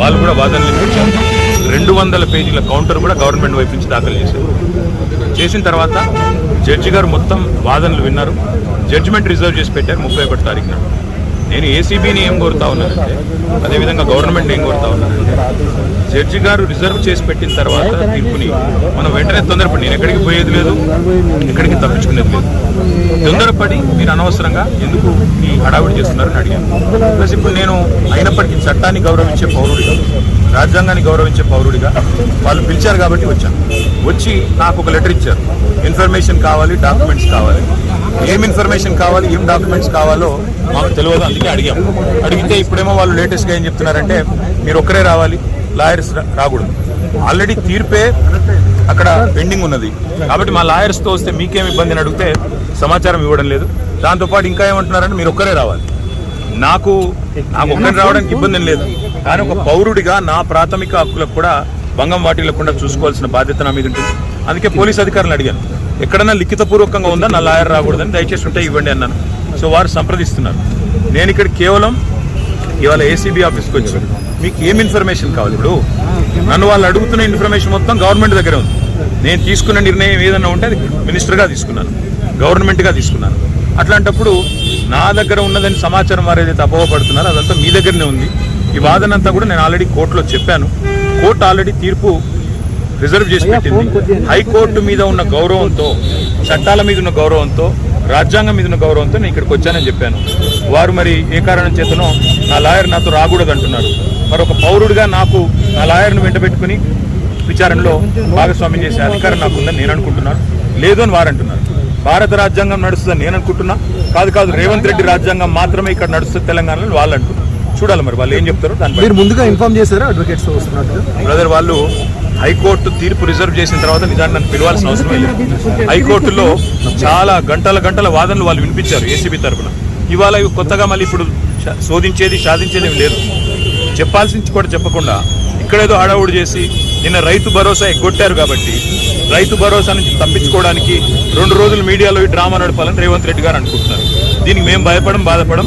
వాళ్ళు కూడా వాదనలు వినిపించారు రెండు వందల పేజీల కౌంటర్ కూడా గవర్నమెంట్ వైపు నుంచి దాఖలు చేశారు. చేసిన తర్వాత జడ్జి గారు మొత్తం వాదనలు విన్నారు. జడ్జిమెంట్ రిజర్వ్ చేసి పెట్టారు ముప్పై ఒకటి తారీఖున. నేను ఏసీబీని ఏం కోరుతా ఉన్నానంటే అదేవిధంగా గవర్నమెంట్ ఏం కోరుతా ఉన్నానంటే జడ్జి గారు రిజర్వ్ చేసి పెట్టిన తర్వాత తీర్పుని మనం వెంటనే తొందరపడి నేను ఎక్కడికి పోయేది లేదు ఎక్కడికి తప్పించుకునేది లేదు. తొందరపడి మీరు అనవసరంగా ఎందుకు ఈ హడావిడి చేస్తున్నారని అడిగాను. ప్లస్ ఇప్పుడు నేను అయినప్పటికీ చట్టాన్ని గౌరవించే పౌరుడిగా రాజ్యాంగాన్ని గౌరవించే పౌరుడిగా వాళ్ళు పిలిచారు కాబట్టి వచ్చాను. వచ్చి నాకు ఒక లెటర్ ఇచ్చారు. ఇన్ఫర్మేషన్ కావాలి డాక్యుమెంట్స్ కావాలి. ఏం ఇన్ఫర్మేషన్ కావాలి ఏం డాక్యుమెంట్స్ కావాలో మాకు తెలియదు అందుకే అడిగాం. అడిగితే ఇప్పుడేమో వాళ్ళు లేటెస్ట్గా ఏం చెప్తున్నారంటే మీరు ఒక్కరే రావాలి లాయర్స్ రాకూడదు. ఆల్రెడీ తీర్పే అక్కడ పెండింగ్ ఉన్నది. కాబట్టి మా లాయర్స్తో వస్తే మీకేం ఇబ్బంది అని అడిగితే సమాచారం ఇవ్వడం లేదు. దాంతోపాటు ఇంకా ఏమంటున్నారంటే మీరు ఒక్కరే రావాలి. నాకు నాకు ఒక్కరి రావడానికి ఇబ్బంది లేదు. కానీ ఒక పౌరుడిగా నా ప్రాథమిక హక్కులకు కూడా భంగం వాటిల్లకుండా చూసుకోవాల్సిన బాధ్యత నా మీద ఉంటుంది. అందుకే పోలీస్ అధికారులు అడిగాను. ఎక్కడన్నా లిఖితపూర్వకంగా ఉందా? నా లాయర్ రాకూడదని దయచేసి ఉంటే ఇవ్వండి అన్నాను. సో వారు సంప్రదిస్తున్నారు. నేను ఇక్కడ కేవలం ఇవాళ ఏసీబీ ఆఫీస్కి వచ్చాను. మీకు ఏం ఇన్ఫర్మేషన్ కావాలి ఇప్పుడు? నన్ను వాళ్ళు అడుగుతున్న ఇన్ఫర్మేషన్ మొత్తం గవర్నమెంట్ దగ్గర ఉంది. నేను తీసుకున్న నిర్ణయం ఏదన్నా ఉంటే అది మినిస్టర్గా తీసుకున్నాను. గవర్నమెంట్గా తీసుకున్నాను. అట్లాంటప్పుడు నా దగ్గర ఉన్నదని సమాచారం వారు ఏదైతే అపోహపడుతున్నారో అదంతా మీ దగ్గరనే ఉంది. ఈ వాదన అంతా కూడా నేను ఆల్రెడీ కోర్టులో చెప్పాను. కోర్టు ఆల్రెడీ తీర్పు రిజర్వ్ చేసి పెట్టింది. హైకోర్టు మీద ఉన్న గౌరవంతో చట్టాల మీద ఉన్న గౌరవంతో రాజ్యాంగం మీద ఉన్న గౌరవంతో నేను ఇక్కడికి వచ్చానని చెప్పాను. వారు మరి ఏ కారణం చేతనో నా లాయర్ నాతో రాకూడదు అంటున్నారు. మరి ఒక పౌరుడిగా నాకు నా లాయర్ను వెంటబెట్టుకుని విచారణలో భాగస్వామ్యం చేసే అధికారం నాకు ఉందని నేను అనుకుంటున్నాను. లేదు అని వారు అంటున్నారు. భారత రాజ్యాంగం నడుస్తుందని నేను అనుకుంటున్నా. కాదు కాదు రేవంత్ రెడ్డి రాజ్యాంగం మాత్రమే ఇక్కడ నడుస్తుంది తెలంగాణలో వాళ్ళు అంటున్నారు. చూడాలి మరి వాళ్ళు ఏం చెప్తారో దాన్ని మీరు ముందుగా ఇన్ఫార్మ్ చేశారా అడ్వకేట్స్ వస్తున్నట్టు బ్రదర్ వాళ్ళు హైకోర్టు తీర్పు రిజర్వ్ చేసిన తర్వాత నిజాన్ని నన్ను పిలవాల్సిన అవసరం లేదు. హైకోర్టులో చాలా గంటల గంటల వాదనలు వాళ్ళు వినిపించారు ఏసీబీ తరఫున ఇవాళ ఇవి కొత్తగా మళ్ళీ ఇప్పుడు శోధించేది సాధించేది లేదు. చెప్పాల్సింది కూడా చెప్పకుండా ఇక్కడేదో హడావుడి చేసి నిన్న రైతు భరోసా ఎగ్గొట్టారు కాబట్టి రైతు భరోసా నుంచి తప్పించుకోవడానికి రెండు రోజులు మీడియాలో ఈ డ్రామా నడపాలని రేవంత్ రెడ్డి గారు అనుకుంటున్నారు. దీనికి మేము భయపడం బాధపడం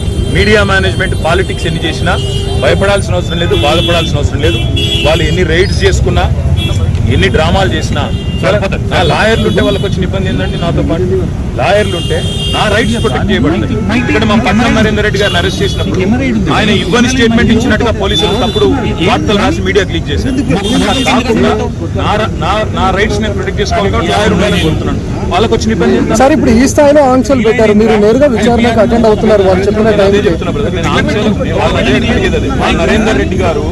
మీడియా మేనేజ్మెంట్ పాలిటిక్స్ ఎన్ని చేసినా భయపడాల్సిన అవసరం లేదు బాధపడాల్సిన అవసరం లేదు. వాళ్ళు ఎన్ని రైడ్స్ చేసుకున్నా ఎన్ని డ్రామాలు చేసినా నా లాయర్లు ఉంటే వాళ్ళకి వచ్చిన ఇబ్బంది ఏంటంటే నాతో పాటు. లాయర్లు ఉంటే నా రైట్స్ ప్రొటెక్ట్ చేయబడింది. ఇక్కడ మా పట్నం నరేందర్ రెడ్డి గారిని అరెస్ట్ చేసినప్పుడు ఆయన ఇవ్వని స్టేట్మెంట్ ఇచ్చినట్టుగా పోలీసులు తప్పుడు వార్తలు రాసి మీడియా క్లిక్ చేశారు. కాకుండా నా రైట్స్ నేను ప్రొటెక్ట్ చేసుకోవాలి కాబట్టి లాయర్ ఉండాలని కోరుతున్నాను. వాళ్ళకి వచ్చిన ఇబ్బంది సార్ ఇప్పుడు ఈ స్థాయిలో ఆంక్షలు పెట్టారు. మీరు నేరుగా విచారణకు అటెండ్ అవుతున్నారు. వాళ్ళు చెప్పిన టైంకి నరేందర్ రెడ్డి గారు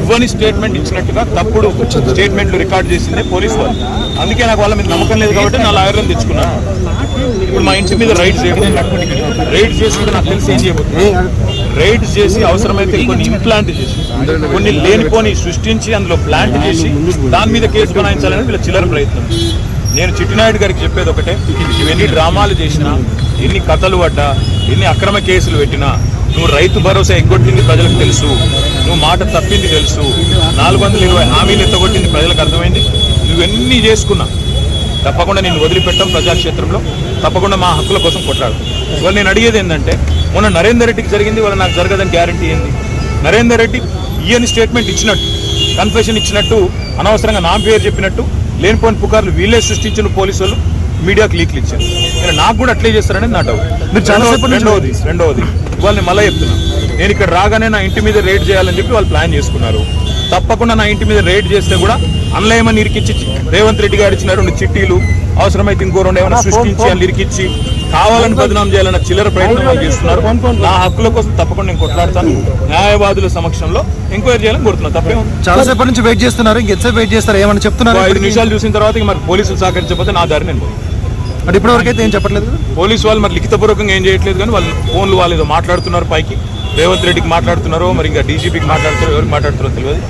ఇవ్వని స్టేట్మెంట్ ఇచ్చినట్టుగా తప్పుడు స్టేట్మెంట్లు రికార్డ్ చేసింది పోలీస్ వాళ్ళు. అందుకే నాకు వాళ్ళ మీద నమ్మకం లేదు కాబట్టి నా లాయర్లను తెచ్చుకున్నాను. ఇప్పుడు మా ఇంటి మీద రైడ్ చేయడం రైడ్ చేసి నాకు తెలిసి ఏం చేయబోతుంది? రైడ్ చేసి అవసరమైతే కొన్ని ఇంప్లాంట్ చేసి కొన్ని లేనిపోని సృష్టించి అందులో ప్లాంట్ చేసి దాని మీద కేసు బనాయించాలని వీళ్ళ చిల్లర ప్రయత్నం. నేను చిట్టినాయుడు గారికి చెప్పేది ఒకటే ఇవన్నీ డ్రామాలు చేసినా ఎన్ని కథలు పడ్డా ఎన్ని అక్రమ కేసులు పెట్టినా నువ్వు రైతు భరోసా ఎగ్గొట్టింది ప్రజలకు తెలుసు. నువ్వు మాట తప్పింది తెలుసు. నాలుగు వందల ఇరవై హామీలు ఎత్తగొట్టింది ప్రజలకు అర్థమైంది? నువ్వెన్ని చేసుకున్నా తప్పకుండా నేను వదిలిపెట్టాం ప్రజాక్షేత్రంలో. తప్పకుండా మా హక్కుల కోసం కొట్లాడు. ఇవాళ నేను అడిగేది ఏంటంటే మొన్న నరేందర్ రెడ్డికి జరిగింది వాళ్ళ నాకు జరగదని గ్యారంటీ ఏంది? నరేందర్ రెడ్డి ఈయన స్టేట్మెంట్ ఇచ్చినట్టు కన్ఫెషన్ ఇచ్చినట్టు అనవసరంగా నా పేరు చెప్పినట్టు లేనిపోని పుకార్లు వీళ్ళే సృష్టించిన పోలీసు వాళ్ళు మీడియాకి లీక్లు ఇచ్చారు. నాకు కూడా అట్లే చేస్తారనేది నా డౌట్ రెండవది రెండవది ఇవాళ నేను మళ్ళీ చెప్తున్నా. నేను ఇక్కడ రాగానే నా ఇంటి మీద రేడ్ చేయాలని చెప్పి వాళ్ళు ప్లాన్ చేసుకున్నారు. తప్పకుండా నా ఇంటి మీద రేడ్ చేస్తే కూడా అన్లయమని ఇరికిచ్చి రేవంత్ రెడ్డి గారు ఇచ్చిన రెండు చిట్టీలు అవసరమైతే ఇంకో రెండు ఏమైనా సృష్టించి వాళ్ళు ఇరికిచ్చి కావాలని బదనాం చేయాలన్న చిల్లర ప్రయత్నం చేస్తున్నారు. నా హక్కుల కోసం తప్పకుండా నేను కొట్లాడతాను. న్యాయవాదుల సమక్షంలో ఎంక్వైరీ చేయాలని కోరుతున్నాను. తప్పే చాలా సేపటి నుంచి వెయిట్ చేస్తున్నారు. ఇంకెంతసేపు వెయిట్ చేస్తారు? ఏమని చెప్తున్నారు ఐదు నిమిషాలు చూసిన తర్వాత ఇక మరి పోలీసులు సహకరించకపోతే నా దారి నేను. అంటే ఇప్పటివరకు అయితే ఏం చెప్పట్లేదు? పోలీసు వాళ్ళు మరి లిఖితపూర్వకంగా ఏం చేయట్లేదు కానీ వాళ్ళు ఫోన్లు వాళ్ళు ఏదో మాట్లాడుతున్నారు పైకి. రేవంత్ రెడ్డికి మాట్లాడుతున్నారో మరి ఇంకా డీజీపీకి మాట్లాడుతున్నారో ఎవరికి మాట్లాడుతున్నారో తెలియదు.